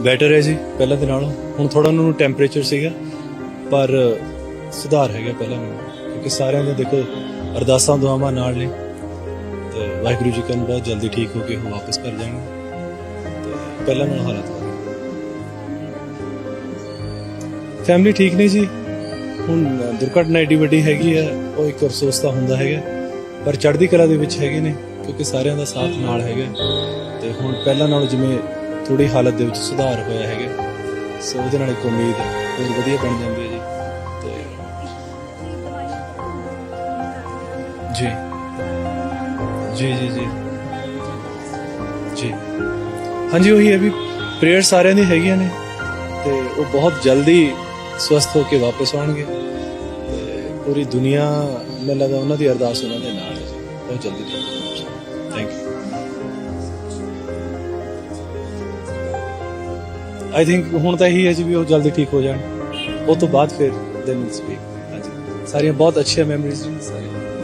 Better ਹੈ ਜੀ, ਪਹਿਲਾਂ ਦੇ ਨਾਲੋਂ। ਹੁਣ ਥੋੜਾ ਉਹਨਾਂ ਨੂੰ ਟੈਂਪਰੇਚਰ ਸੀਗਾ, ਪਰ, ਸੁਧਾਰ ਹੈਗਾ ਪਹਿਲਾਂ ਨਾਲੋਂ। ਕਿਉਂਕਿ ਸਾਰਿਆਂ ਦੇ ਦੇਖੋ, ਅਰਦਾਸਾਂ, ਦੁਆਵਾਂ ਨਾਲ ਨੇ। ਤੇ ਵਾਹਿਗੁਰੂ ਜੀ ਕਰਨ ਬਹੁਤ ਜਲਦੀ ਠੀਕ ਹੋ ਕੇ ਉਹ ਵਾਪਸ ਕਰ ਜਾਣਗੇ। ਤੇ ਪਹਿਲਾਂ ਨਾਲੋਂ ਹਾਲਤ ਫੈਮਿਲੀ ਠੀਕ ਨਹੀਂ ਜੀ? ਹੁਣ ਦੁਰਘਟਨਾ ਏਡੀ ਵੱਡੀ ਹੈਗੀ ਹੈ ਉਹ ਇੱਕ ਅਫਸੋਸ ਤਾਂ ਹੁੰਦਾ ਹੈਗਾ। ਪਰ ਚੜ੍ਹਦੀ ਕਲਾ ਦੇ ਵਿੱਚ ਹੈਗੇ ਨੇ, ਕਿਉਂਕਿ ਸਾਰਿਆਂ ਦਾ ਸਾਥ ਨਾਲ ਹੈਗਾ। ਤੇ ਹੁਣ ਪਹਿਲਾਂ ਨਾਲੋਂ ਜਿਵੇਂ ਥੋੜੀ ਹਾਲਤ ਦੇ ਵਿੱਚ ਸੁਧਾਰ ਹੋਇਆ ਹੈਗਾ। ਸੋ ਉਹਦੇ ਨਾਲ ਇੱਕ ਉਮੀਦ ਹੋਰ ਵਧੀਆ ਬਣ ਜਾਂਦੀ ਹੈ ਜੀ। ਤੇ ਜੀ। ਜੀ ਜੀ ਜੀ। ਜੀ। ਹਾਂਜੀ, ਉਹੀ ਹੈ ਵੀ ਪ੍ਰੇਅਰ ਸਾਰਿਆਂ ਦੀ ਹੈਗੀਆਂ ਨੇ। ਤੇ ਉਹ ਬਹੁਤ ਜਲਦੀ ਸਵਸਥ ਹੋ ਕੇ ਵਾਪਸ ਆਉਣਗੇ। ਤੇ ਪੂਰੀ ਦੁਨੀਆ ਮੈਨੂੰ ਲੱਗਦਾ ਉਹਨਾਂ ਦੀ ਅਰਦਾਸ ਉਹਨਾਂ ਦੇ ਨਾਲ ਹੈ ਜੀ। ਬਹੁਤ ਜਲਦੀ ਠੀਕ ਹੋ ਥੈਂਕ ਯੂ ਆਈ ਥਿੰਕ ਹੁਣ ਤਾਂ ਇਹੀ ਹੈ ਜੀ ਵੀ ਉਹ ਜਲਦੀ ਠੀਕ ਹੋ ਜਾਣ। ਉਹ ਤੋਂ ਬਾਅਦ ਫਿਰ ਦੇ ਵਿਲ ਸਪੀਕ ਹਾਂਜੀ। ਸਾਰੀਆਂ ਬਹੁਤ ਅੱਛੀਆਂ ਮੈਮਰੀਜ਼ ਨੇ ਸਾਰੀਆਂ।